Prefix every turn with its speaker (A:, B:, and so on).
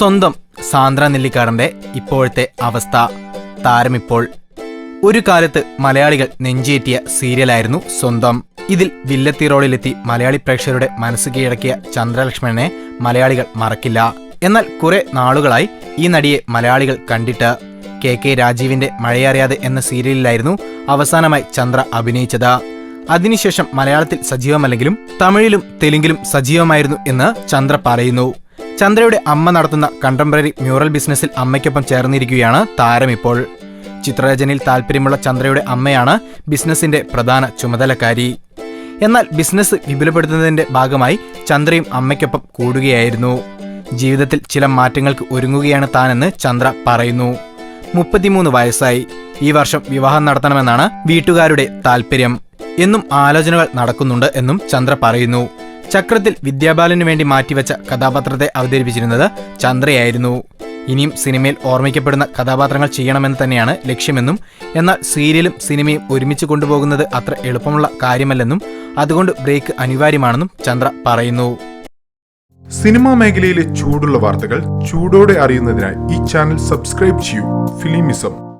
A: സ്വന്തം സാന്ദ്ര നെല്ലിക്കാടന്റെ ഇപ്പോഴത്തെ അവസ്ഥ. താരമിപ്പോൾ ഒരു കാലത്ത് മലയാളികൾ നെഞ്ചേറ്റിയ സീരിയലായിരുന്നു സ്വന്തം. ഇതിൽ വില്ലത്തി റോളിലെത്തി മലയാളി പ്രേക്ഷകരുടെ മനസ്സ് കീഴടക്കിയ ചന്ദ്രലക്ഷ്മണനെ മലയാളികൾ മറക്കില്ല. എന്നാൽ കുറെ നാളുകളായി ഈ നടിയെ മലയാളികൾ കണ്ടിട്ട് കെ കെ രാജീവിന്റെ മഴയറിയാതെ എന്ന സീരിയലിലായിരുന്നു അവസാനമായി ചന്ദ്ര അഭിനയിച്ചത്. അതിനുശേഷം മലയാളത്തിൽ സജീവമല്ലെങ്കിലും തമിഴിലും തെലുങ്കിലും സജീവമായിരുന്നു എന്ന് ചന്ദ്ര പറയുന്നു. ചന്ദ്രയുടെ അമ്മ നടത്തുന്ന കണ്ടംപററി മ്യൂറൽ ബിസിനസ്സിൽ അമ്മയ്ക്കൊപ്പം ചേർന്നിരിക്കുകയാണ് താരം ഇപ്പോൾ. ചിത്രരചനയിൽ താല്പര്യമുള്ള ചന്ദ്രയുടെ അമ്മയാണ് ബിസിനസ്സിന്റെ പ്രധാന ചുമതലക്കാരി. എന്നാൽ ബിസിനസ് വിപുലപ്പെടുത്തുന്നതിന്റെ ഭാഗമായി ചന്ദ്രയും അമ്മയ്ക്കൊപ്പം കൂടുകയായിരുന്നു. ജീവിതത്തിൽ ചില മാറ്റങ്ങൾക്ക് ഒരുങ്ങുകയാണ് താനെന്ന് ചന്ദ്ര പറയുന്നു. മുപ്പത്തിമൂന്ന് വയസ്സായി. ഈ വർഷം വിവാഹം നടത്തണമെന്നാണ് വീട്ടുകാരുടെ താല്പര്യം. എന്നും ആലോചനകൾ നടക്കുന്നുണ്ട് എന്നും ചന്ദ്ര പറയുന്നു. ചക്രത്തിൽ വിദ്യാബാലനു വേണ്ടി മാറ്റിവെച്ച കഥാപാത്രത്തെ അവതരിപ്പിച്ചിരുന്നത് ചന്ദ്രയായിരുന്നു. ഇനിയും സിനിമയിൽ ഓർമ്മിക്കപ്പെടുന്ന കഥാപാത്രങ്ങൾ ചെയ്യണമെന്ന് തന്നെയാണ് ലക്ഷ്യമെന്നും എന്നാൽ സീരിയലും സിനിമയും ഒരുമിച്ച് കൊണ്ടുപോകുന്നത് അത്ര എളുപ്പമുള്ള കാര്യമല്ലെന്നും അതുകൊണ്ട് ബ്രേക്ക് അനിവാര്യമാണെന്നും ചന്ദ്ര പറയുന്നു.
B: സിനിമാ മേഖലയിലെ ചൂടുള്ള വാർത്തകൾ ചൂടോടെ അറിയുന്നതിനായി ഈ ചാനൽ സബ്സ്ക്രൈബ് ചെയ്യൂ. ഫിലിമിസം.